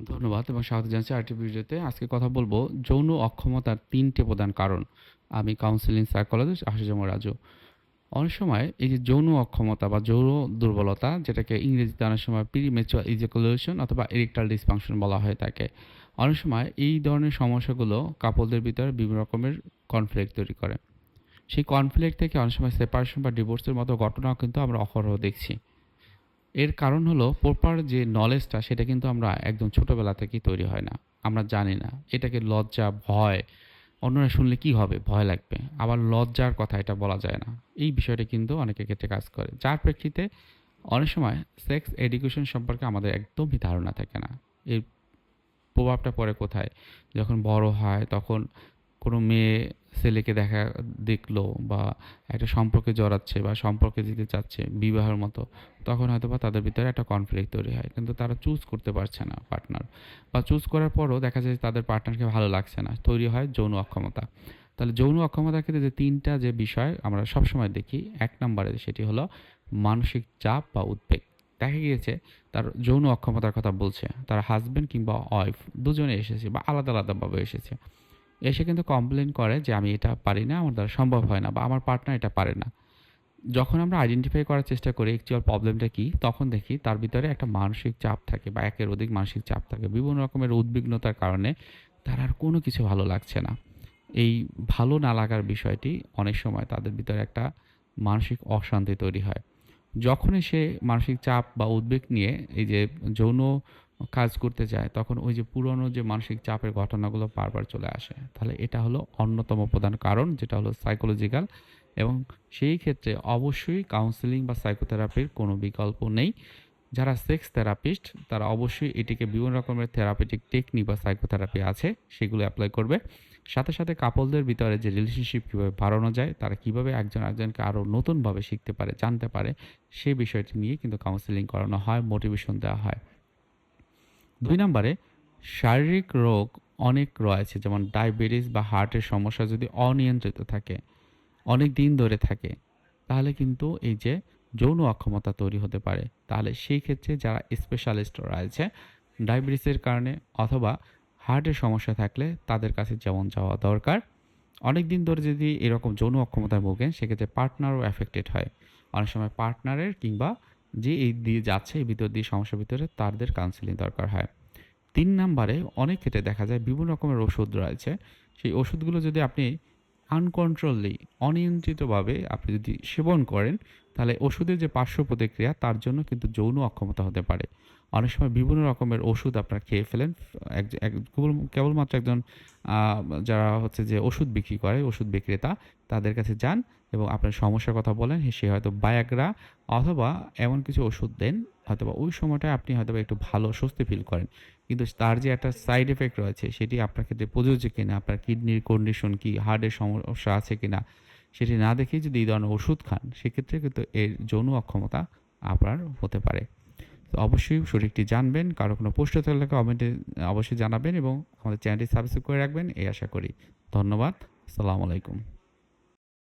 ধন্যবাদ এবং স্বাগত জানাচ্ছি আরেকটি ভিডিওতে। আজকে কথা বলব যৌন অক্ষমতার তিনটে প্রধান কারণ। আমি কাউন্সিলিং সাইকোলজিস্ট আশুজম রাজু। অনেক সময় এই যে যৌন অক্ষমতা বা যৌন দুর্বলতা, যেটাকে ইংরেজিতে অনেক সময় প্রিমেচুয়ার ইজাকুলেশন অথবা ইরেকটাল ডিসফাংশন বলা হয়ে থাকে, অনেক সময় এই ধরনের সমস্যাগুলো কাপলদের ভিতরে বিভিন্ন রকমের কনফ্লিক্ট তৈরি করে। সেই কনফ্লিক্ট থেকে অনেক সময় সেপারেশন বা ডিভোর্সের মতো ঘটনাও কিন্তু আমরা অহরহ দেখছি। এর কারণ হলো প্রপার যে নলেজটা সেটা কিন্তু আমরা একদম ছোটোবেলা থেকেই তৈরি হয় না। আমরা জানি না। এটাকে লজ্জা, ভয়, অন্যরা শুনলে কি হবে? ভয় লাগবে। আবার লজ্জার কথা এটা বলা যায় না। এই বিষয়টা কিন্তু অনেকের ক্ষেত্রে কাজ করে। যার প্রেক্ষিতে অনেক সময় সেক্স এডুকেশন সম্পর্কে আমাদের একদমই ধারণা থাকে না। এর প্রভাবটা পড়ে কোথায়? যখন বড় হয়, তখন কোনো মেয়ে ছেলেকে দেখা দেখল বা একটা সম্পর্কে জড়াচ্ছে বা সম্পর্কে দিতে চাচ্ছে বিবাহের মতো, তখন হয়তো বা তাদের ভিতরে একটা কনফ্লিক্ট তৈরি হয়। কিন্তু তারা চুজ করতে পারছে না পার্টনার বা চুজ করার পরও দেখা যায় তাদের পার্টনারকে ভালো লাগছে না, তৈরি হয় যৌন অক্ষমতা। তাহলে যৌন অক্ষমতার ক্ষেত্রে যে তিনটা যে বিষয় আমরা সবসময় দেখি, এক নম্বরে সেটি হলো মানসিক চাপ বা উদ্বেগ। দেখা গিয়েছে তার যৌন অক্ষমতার কথা বলছে, তার হাজব্যান্ড কিংবা ওয়াইফ দুজনে এসেছে বা আলাদা আলাদাভাবে এসেছে। এসে কিন্তু কমপ্লেন করে যে আমি এটা পারি না, আমার দ্বারা সম্ভব হয় না বা আমার পার্টনার এটা পারে না। যখন আমরা আইডেন্টিফাই করার চেষ্টা করি অ্যাকচুয়াল প্রবলেমটা কী, তখন দেখি তার ভিতরে একটা মানসিক চাপ থাকে বা একের অধিক মানসিক চাপ থাকে। বিভিন্ন রকমের উদ্বিগ্নতার কারণে তার আর কোনো কিছু ভালো লাগছে না। এই ভালো না লাগার বিষয়টি অনেক সময় তাদের ভিতরে একটা মানসিক অশান্তি তৈরি হয়। যখনই সে মানসিক চাপ বা উদ্বেগ নিয়ে এই যে যৌন কাজ করতে যায়, তখন ওই যে পুরনো যে মানসিক চাপের ঘটনাগুলো বারবার চলে আসে। তাহলে এটা হলো অন্যতম প্রধান কারণ, যেটা হলো সাইকোলজিক্যাল এবং সেই ক্ষেত্রে অবশ্যই কাউন্সিলিং বা সাইকোথেরাপির কোনো বিকল্প নেই। যারা সেক্স থেরাপিস্ট তারা অবশ্যই এটিকে বিভিন্ন রকমের থেরাপিটিক টেকনিক বা সাইকোথেরাপি আছে, সেগুলো অ্যাপ্লাই করবে। সাথে সাথে কাপলদের ভিতরে যে রিলেশনশিপ কীভাবে বাড়ানো যায়, তারা কীভাবে একজন একজনকে আরও নতুনভাবে শিখতে পারে, জানতে পারে সেই বিষয়টি নিয়ে কিন্তু কাউন্সেলিং করানো হয় মোটিভেশন দেওয়া হয়। দুই নম্বরে, শারীরিক রোগ অনেক রয়েছে, যেমন ডায়াবেটিস বা হার্টের সমস্যা যদি অনিয়ন্ত্রিত থাকে, অনেক দিন ধরে থাকে, তাহলে কিন্তু এই যে যৌন অক্ষমতা তৈরি হতে পারে। তাহলে সেই ক্ষেত্রে যারা স্পেশালিস্ট রয়েছে ডায়াবেটিসের কারণে অথবা হার্টের সমস্যা থাকলে তাদের কাছে যেমন যাওয়া দরকার। অনেক দিন ধরে যদি এরকম যৌন অক্ষমতায় ভোগেন, সেক্ষেত্রে পার্টনারও অ্যাফেক্টেড হয়। অনেক সময় পার্টনারের কিংবা যে এই দিয়ে যাচ্ছে, এই ভিতর দিয়ে সমস্যার ভিতরে তাদের কাউন্সিলিং দরকার হয়। তিন নাম্বারে অনেক ক্ষেত্রে দেখা যায় বিভিন্ন রকমের ওষুধ রয়েছে। সেই ওষুধগুলো যদি আপনি আনকন্ট্রোললি অনিয়ন্ত্রিতভাবে আপনি যদি সেবন করেন তাহলে ওষুধের যে পার্শ্ব প্রতিক্রিয়া, তার জন্য কিন্তু যৌন অক্ষমতা হতে পারে। অনেক সময় বিভিন্ন রকমের ওষুধ আপনারা খেয়ে ফেলেন। কেবলমাত্র একজন যারা হচ্ছে যে ওষুধ বিক্রি করে, ওষুধ বিক্রেতা, তাদের কাছে যান এবং আপনার সমস্যার কথা বলেন, সে হয়তো বায়াগ্রা অথবা এমন কিছু ওষুধ দেন, হয়তোবা ওই সময়টায় আপনি হয়তোবা একটু ভালো, স্বস্তি ফিল করেন। কিন্তু তার যে একটা সাইড এফেক্ট রয়েছে, সেটি আপনার ক্ষেত্রে প্রযোজ্য কিনা, আপনার কিডনির কন্ডিশন কি, হার্টের সমস্যা আছে কিনা সেটি না দেখেই যদি এই ধরনের ওষুধ খান, সেক্ষেত্রে কিন্তু এর যৌন অক্ষমতা আপনার হতে পারে। তো অবশ্যই সঠিকটি জানবেন, কারও কোনো প্রশ্ন থাকলে কমেন্টে অবশ্যই জানাবেন এবং আমাদের চ্যানেলটি সাবস্ক্রাইব করে রাখবেন, এই আশা করি। ধন্যবাদ, আসসালামু আলাইকুম।